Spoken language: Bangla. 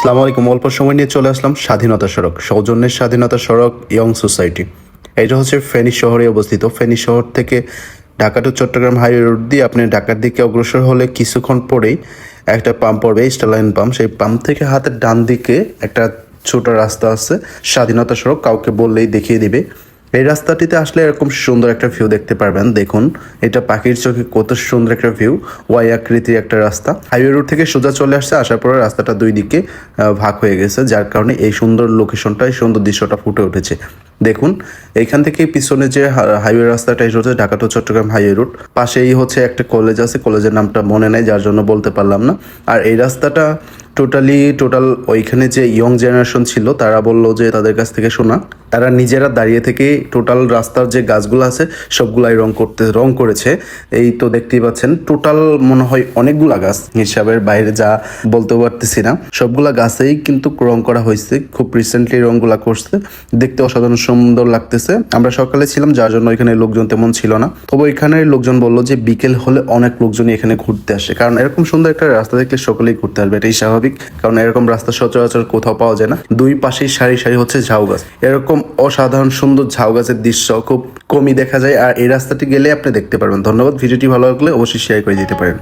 আসসালামু আলাইকুম। অল্প সময় নিয়ে চলে আসলাম স্বাধীনতা সড়ক, সৌজন্যের স্বাধীনতা সড়ক ইয়ং সোসাইটি এটা হচ্ছে ফেনী শহরে অবস্থিত। ফেনী শহর থেকে Dhaka to Chattogram highway road দিয়ে আপনি ঢাকার দিকে অগ্রসর হলে কিছুক্ষণ পরেই একটা পাম্প পড়বে স্টালাইন পাম্প সেই পাম্প থেকে হাতের ডান দিকে একটা ছোট রাস্তা আছে, স্বাধীনতা সড়ক, কাউকে বললেই দেখিয়ে দিবে। এই রাস্তাটিতে আসলে এরকম সুন্দর একটা ভিউ দেখতে পারবেন। দেখুন, এটা পাখির চোখে কত সুন্দর একটা ভিউ ওয়াই আকৃতির একটা রাস্তা। হাইওয়ে রোড থেকে সোজা চলে আসছে, আসার পরে রাস্তাটা দুই দিকে ভাগ হয়ে গেছে, যার কারণে এই সুন্দর লোকেশনটা এই সুন্দর দৃশ্যটা ফুটে উঠেছে। দেখুন এইখান থেকে পিছনে যে হাইওয়ে রাস্তাটা এই হচ্ছে Dhaka to Chattogram highway road পাশেই হচ্ছে একটা কলেজ আছে কলেজের নামটা মনে নেই, যার জন্য বলতে পারলাম না। আর এই রাস্তাটা টোটালি টোটাল ওইখানে যে ইয়ং জেনারেশন ছিল, তারা বলল যে তাদের কাছ থেকে শোনা। তারা নিজেরা দাঁড়িয়ে থেকে টোটাল রাস্তার যে গাছগুলো আছে, সবগুলাই রং করতে, রং করেছে। এই তো দেখতেই পাচ্ছেন টোটাল মনে হয় অনেকগুলা গাছ। হিসাবের বাইরে যা বলতে পারতেছি না। সবগুলা গাছেই কিন্তু রং করা হয়েছে, খুব রিসেন্টলি রংগুলা করছে। দেখতে অসাধারণ সুন্দর লাগতেছে। আমরা সকালে ছিলাম, যার জন্য এখানে লোকজন তেমন ছিল না। তবে এখানে লোকজন বলল যে বিকেল হলে অনেক লোকজনই এখানে ঘুরতে আসে। কারণ এরকম সুন্দর একটা রাস্তা দেখলে সকলেই ঘুরতে আসবে, এটাই স্বাভাবিক, কারণ এরকম রাস্তা সচরাচর কোথাও পাওয়া যায় না। দুই পাশেই সারি সারি হচ্ছে ঝাউ গাছ। এরকম অসাধারণ সুন্দর ঝাউ গাছের দৃশ্য খুব কমই দেখা যায়। আর এই রাস্তাটি গেলে আপনি দেখতে পারবেন। ধন্যবাদ। ভিডিওটি ভালো লাগলে অবশ্যই শেয়ার করে দিতে পারেন।